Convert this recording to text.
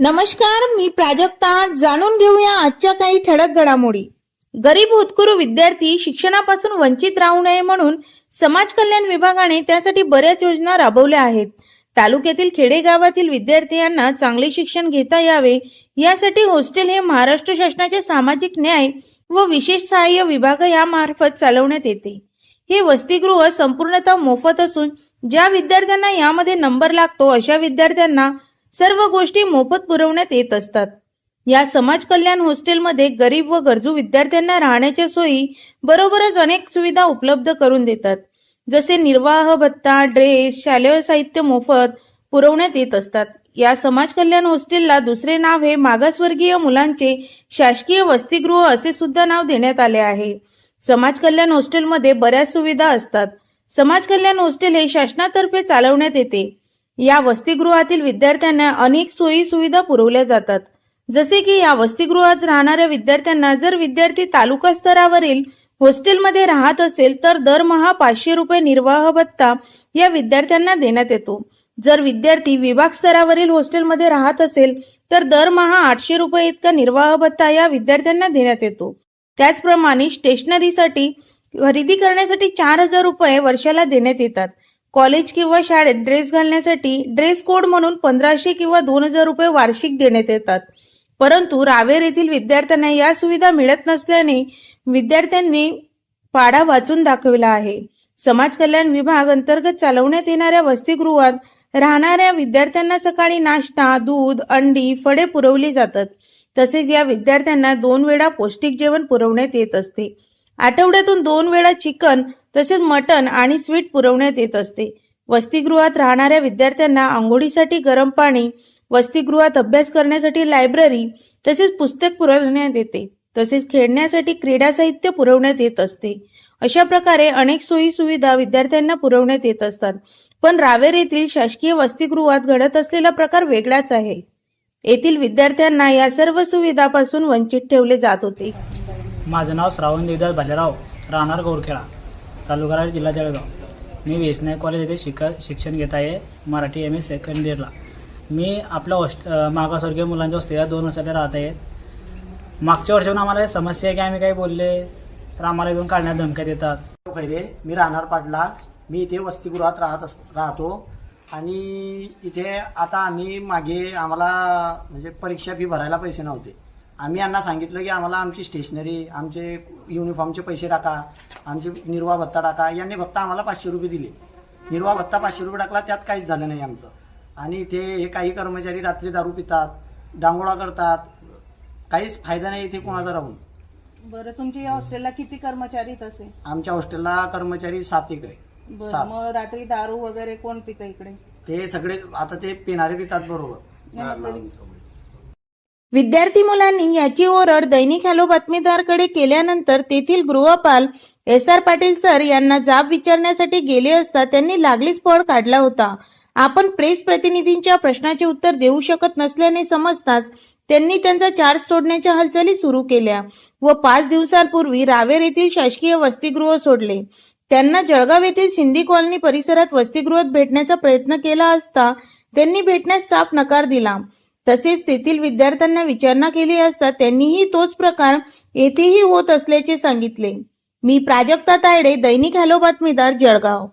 नमस्कार मी प्राजक्ता. जाणून घेऊया आजच्या काही ठळक घडामोडी. गरीब होतकुरू विद्यार्थी शिक्षणापासून वंचित राहू नये म्हणून समाज कल्याण विभागाने त्यासाठी बऱ्याच योजना राबवल्या आहेत. तालुक्यातील खेडेगावातील विद्यार्थ्यांना चांगले शिक्षण घेता यावे यासाठी हॉस्टेल हे महाराष्ट्र शासनाचे सामाजिक न्याय व विशेष सहाय्य विभाग यामार्फत चालवण्यात येते. हे वसतिगृह संपूर्णतः मोफत असून ज्या विद्यार्थ्यांना यामध्ये नंबर लागतो अशा विद्यार्थ्यांना सर्व गोष्टी मोफत पुरवण्यात येत असतात. या समाज कल्याण हॉस्टेलमध्ये गरीब व गरजू विद्यार्थ्यांना राहण्याच्या सोयी बरोबरच अनेक सुविधा उपलब्ध करून देतात. जसे निर्वाह भत्ता ड्रेस शालेय साहित्य मोफत पुरवण्यात येत असतात. या समाज कल्याण हॉस्टेलला दुसरे नाव हे मागासवर्गीय मुलांचे शासकीय वसतिगृह असे सुद्धा नाव देण्यात आले आहे. समाज कल्याण हॉस्टेलमध्ये बऱ्याच सुविधा असतात. समाज कल्याण हॉस्टेल हे शासनातर्फे चालवण्यात येते. या वसतिगृहातील विद्यार्थ्यांना अनेक सोयी सुविधा पुरवल्या जातात. जसे की या वसतिगृहात राहणाऱ्या विद्यार्थ्यांना जर विद्यार्थी तालुका स्तरावरील हॉस्टेलमध्ये राहत असेल तर दरमहा पाचशे रुपये निर्वाह भत्ता या विद्यार्थ्यांना देण्यात येतो. जर विद्यार्थी विभाग स्तरावरील हॉस्टेलमध्ये राहत असेल तर दरमहा आठशे रुपये इतका निर्वाह भत्ता या विद्यार्थ्यांना देण्यात येतो. त्याचप्रमाणे स्टेशनरीसाठी खरेदी करण्यासाठी चार हजार रुपये वर्षाला देण्यात येतात. कॉलेज किंवा शाळेत ड्रेस घालण्यासाठी ड्रेस कोड म्हणून पंधराशे किंवा दोन हजार रुपये वार्षिक देण्यात येतात. परंतु रावेर येथील विद्यार्थ्यांना या सुविधा मिळत नसल्याने विद्यार्थ्यांनी पाडा वाचून दाखविला आहे. समाज कल्याण विभाग अंतर्गत चालवण्यात येणाऱ्या वसतिगृहात राहणाऱ्या विद्यार्थ्यांना सकाळी नाश्ता दूध अंडी फळे पुरवली जातात. तसेच या विद्यार्थ्यांना दोन वेळा पौष्टिक जेवण पुरवण्यात येत असते. आठवड्यातून दोन वेळा चिकन तसेच मटण आणि स्वीट पुरवण्यात येत असते. वसतिगृहात राहणाऱ्या विद्यार्थ्यांना आंघोळीसाठी गरम पाणी वसतिगृहात अभ्यास करण्यासाठी लायब्ररी तसेच पुस्तक पुरवण्यात येते. तसेच खेळण्यासाठी क्रीडा साहित्य पुरवण्यात येत असते. अशा प्रकारे अनेक सोयी सुविधा विद्यार्थ्यांना पुरवण्यात येत असतात. पण रावेर येथील शासकीय वसतिगृहात घडत असलेला प्रकार वेगळाच आहे. येथील विद्यार्थ्यांना या सर्व सुविधापासून वंचित ठेवले जात होते. माझं नाव श्रावण देवदास भालेराव राहणार गोरखेळा तालुका राज जिल्हा जळगाव. मी वेस नाईक कॉलेज येथे शिका शिक्षण घेत आहे मराठी एम ए सेकंड इयरला मी आपल्या हॉस्ट मागासवर्गीय मुलांच्या वस्तीला दोन वर्षाला राहत आहे. मागच्या वर्षाहून आम्हाला समस्या आहे की आम्ही काही बोलले तर आम्हाला इथून काढण्यात धमक्या देतात. खैरे मी राहणार पाटला. मी इथे वसतिगृहात राहत अस राहतो. आणि इथे आता आम्ही मागे आम्हाला म्हणजे परीक्षा फी भरायला पैसे नव्हते. आम्ही यांना सांगितलं की आम्हाला आमची स्टेशनरी आमचे युनिफॉर्मचे पैसे टाका आमचे निर्वाह भत्ता टाका. यांनी फक्त आम्हाला पाचशे रुपये दिले. निर्वाह भत्ता पाचशे रुपये टाकला त्यात काहीच झालं नाही आमचं. आणि इथे हे काही कर्मचारी रात्री दारू पितात डांगोळा करतात. काहीच फायदा नाही इथे कोणाचा राहून. बरं तुमच्या या हॉस्टेलला किती कर्मचारी तसे आमच्या हॉस्टेलला कर्मचारी सात एक आहे. बरं सात. मग रात्री दारू वगैरे कोण पितं इकडे? ते सगळे आता ते पिणारे पितात बरोबर. तरी विद्यार्थी मुलांनी याची ओरड दैनिक हॅलो बातमीदारकडे केल्यानंतर तेथील गृहपाल एस आर पाटील सर यांना जाब विचारण्यासाठी गेले असता त्यांनी लागलीच पळ काढला होता. आपण प्रेस प्रतिनिधींच्या प्रश्नाचे उत्तर देऊ शकत नसल्याने समजताच त्यांनी त्यांचा चार्ज सोडण्याच्या हालचाली सुरू केल्या व पाच दिवसांपूर्वी रावेर येथील शासकीय वसतिगृह सोडले. त्यांना जळगाव येथील सिंधी कॉलनी परिसरात वसतिगृहात भेटण्याचा प्रयत्न केला असता त्यांनी भेटण्यास साफ नकार दिला. तसेच तेथील विद्यार्थ्यांना विचारणा केली असता त्यांनीही तोच प्रकार येथेही होत असल्याचे सांगितले. मी प्राजक्ता तायडे दैनिक हॅलो बातमीदार जळगाव.